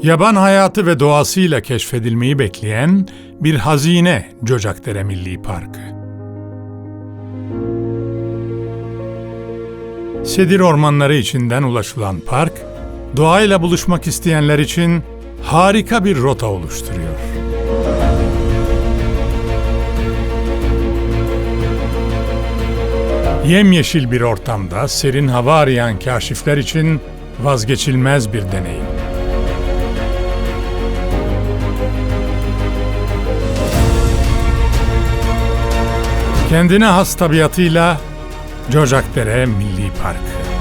Yaban hayatı ve doğasıyla keşfedilmeyi bekleyen bir hazine Cocakdere Milli Parkı. Sedir ormanları içinden ulaşılan park, doğayla buluşmak isteyenler için harika bir rota oluşturuyor. Yemyeşil bir ortamda serin hava arayan kaşifler için vazgeçilmez bir deneyim. Kendine has tabiatıyla Cocakdere Milli Parkı.